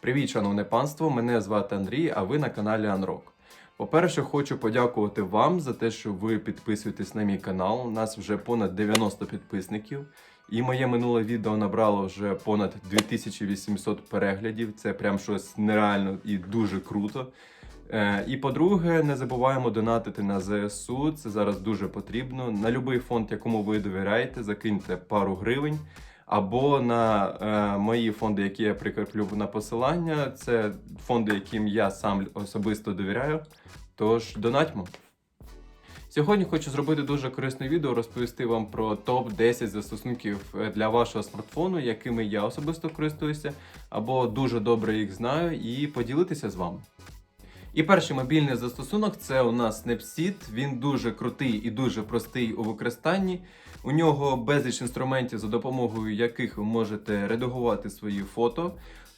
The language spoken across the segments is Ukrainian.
Привіт, шановне панство! Мене звати Андрій, а ви на каналі Анрок. По-перше, хочу подякувати вам за те, що ви підписуєтесь на мій канал. У нас вже понад 90 підписників. І моє минуле відео набрало вже понад 2800 переглядів. Це прям щось нереально і дуже круто. Е, І по-друге, не забуваємо донатити на ЗСУ. Це зараз дуже потрібно. На будь-який фонд, якому ви довіряєте, закиньте пару гривень. Або на е, мої фонди, які я прикріплю на посилання. Це фонди, яким я сам особисто довіряю. Тож донатьмо. Сьогодні хочу зробити дуже корисне відео, розповісти вам про топ-10 застосунків е, для вашого смартфону, якими я особисто користуюся, або дуже добре їх знаю, і поділитися з вами. І перший мобільний застосунок це у нас Snapseed. Він дуже крутий і дуже простий у використанні. У нього безліч інструментів, за допомогою яких ви можете редагувати свої фото.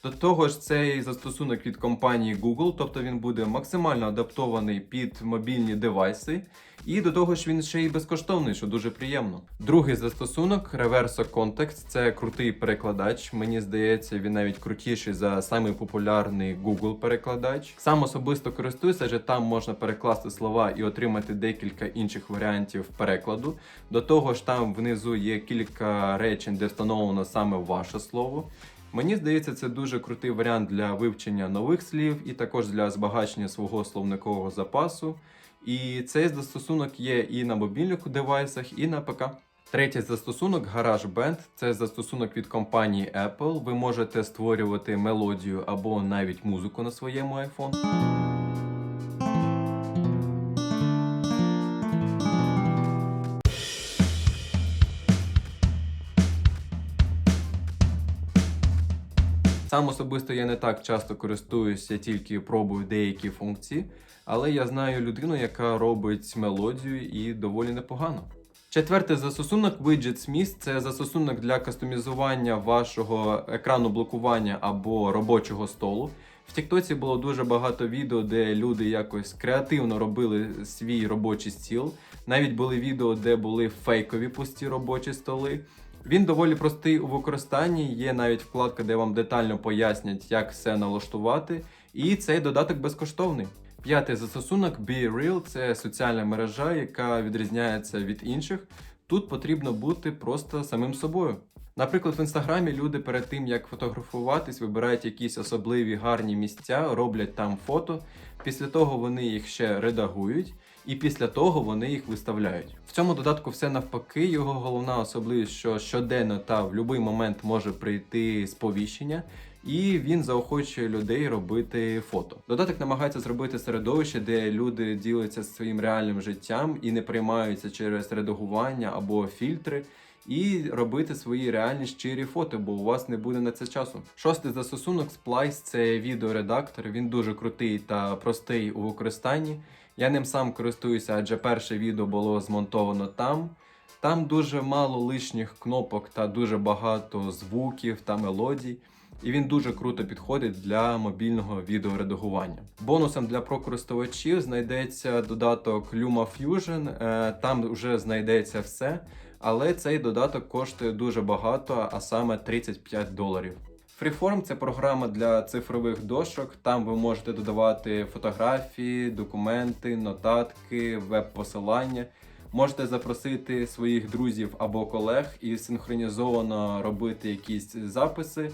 До того ж, цей застосунок від компанії Google, тобто він буде максимально адаптований під мобільні девайси. І до того ж він ще й безкоштовний, що дуже приємно. Другий застосунок Reverso Context це крутий перекладач. Мені здається, він навіть крутіший за самий популярний Google перекладач. Сам особисто користуюся, адже там можна перекласти слова і отримати декілька інших варіантів перекладу. До того ж, там внизу є кілька речень, де встановлено саме ваше слово. Мені здається, це дуже крутий варіант для вивчення нових слів і також для збагачення свого словникового запасу. І цей застосунок є і на мобільних девайсах, і на ПК. Третій застосунок GarageBand – це застосунок від компанії Apple. Ви можете створювати мелодію або навіть музику на своєму iPhone. Сам особисто я не так часто користуюся, тільки пробую деякі функції, але я знаю людину, яка робить мелодію і доволі непогано. Четвертий застосунок Widget Smith – це застосунок для кастомізування вашого екрану блокування або робочого столу. В Тіктоці було дуже багато відео, де люди якось креативно робили свій робочий стіл. Навіть були відео, де були фейкові пусті робочі столи. Він доволі простий у використанні. Є навіть вкладка, де вам детально пояснять, як все налаштувати. І цей додаток безкоштовний. П'ятий застосунок BeReal – це соціальна мережа, яка відрізняється від інших. Тут потрібно бути просто самим собою. Наприклад, в інстаграмі люди перед тим, як фотографуватись, вибирають якісь особливі гарні місця, роблять там фото. Після того вони їх ще редагують, і після того вони їх виставляють. В цьому додатку все навпаки. Його головна особливість, що щоденно та в будь-який момент може прийти сповіщення. І він заохочує людей робити фото. Додаток намагається зробити середовище, де люди діляться своїм реальним життям і не приймаються через редагування або фільтри. І робити свої реальні щирі фото, бо у вас не буде на це часу. Шостий застосунок Splice – це відеоредактор. Він дуже крутий та простий у використанні. Я ним сам користуюся, адже перше відео було змонтовано там. Там дуже мало лишніх кнопок та дуже багато звуків та мелодій. І він дуже круто підходить для мобільного відеоредагування. Бонусом для прокористувачів знайдеться додаток Luma Fusion. Е, Там вже знайдеться все, але цей додаток коштує дуже багато, а саме 35 доларів. Freeform – це програма для цифрових дошок. Там ви можете додавати фотографії, документи, нотатки, веб-посилання. Можете запросити своїх друзів або колег і синхронізовано робити якісь записи.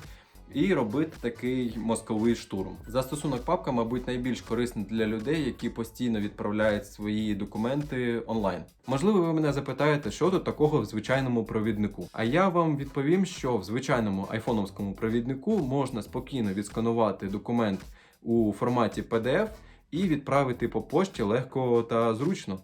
І робити такий мозковий штурм. Застосунок папка, мабуть, найбільш корисний для людей, які постійно відправляють свої документи онлайн. Можливо, ви мене запитаєте, що тут такого в звичайному провіднику. А я вам відповім, що в звичайному айфоновському провіднику можна спокійно відсканувати документ у форматі PDF і відправити по пошті легко та зручно.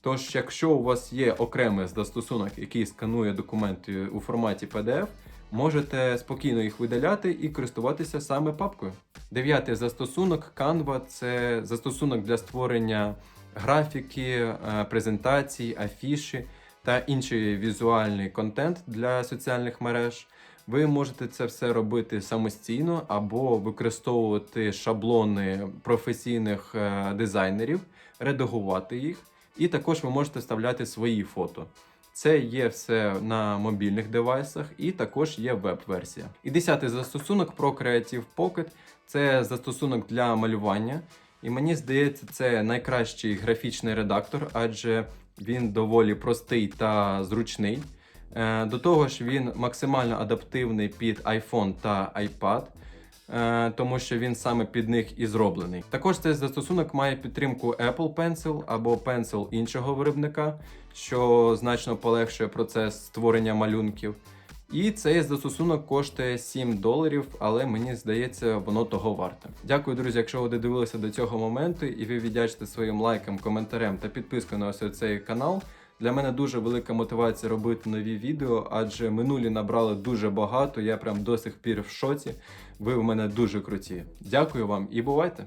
Тож, якщо у вас є окремий застосунок, який сканує документи у форматі PDF, можете спокійно їх видаляти і користуватися саме папкою. Дев'ятий застосунок Canva це застосунок для створення графіки, е, презентацій, афіші та інший візуальний контент для соціальних мереж. Ви можете це все робити самостійно або використовувати шаблони професійних е, дизайнерів, редагувати їх, і також ви можете вставляти свої фото. Це є все на мобільних девайсах і також є веб-версія. І десятий застосунок про Creative Pocket це застосунок для малювання. І мені здається, це найкращий графічний редактор, адже він доволі простий та зручний. Е, До того ж, він максимально адаптивний під iPhone та iPad, тому що він саме під них і зроблений. Також цей застосунок має підтримку Apple Pencil або Pencil іншого виробника, що значно полегшує процес створення малюнків. І цей застосунок коштує 7 доларів, але мені здається, воно того варте. Дякую, друзі, якщо ви додивилися до цього моменту і ви віддячите своїм лайком, коментарем та підпискою на ось цей канал. Для мене дуже велика мотивація робити нові відео, адже минулі набрали дуже багато. Я прям до сих пір в шоці. Ви в мене дуже круті. Дякую вам і бувайте!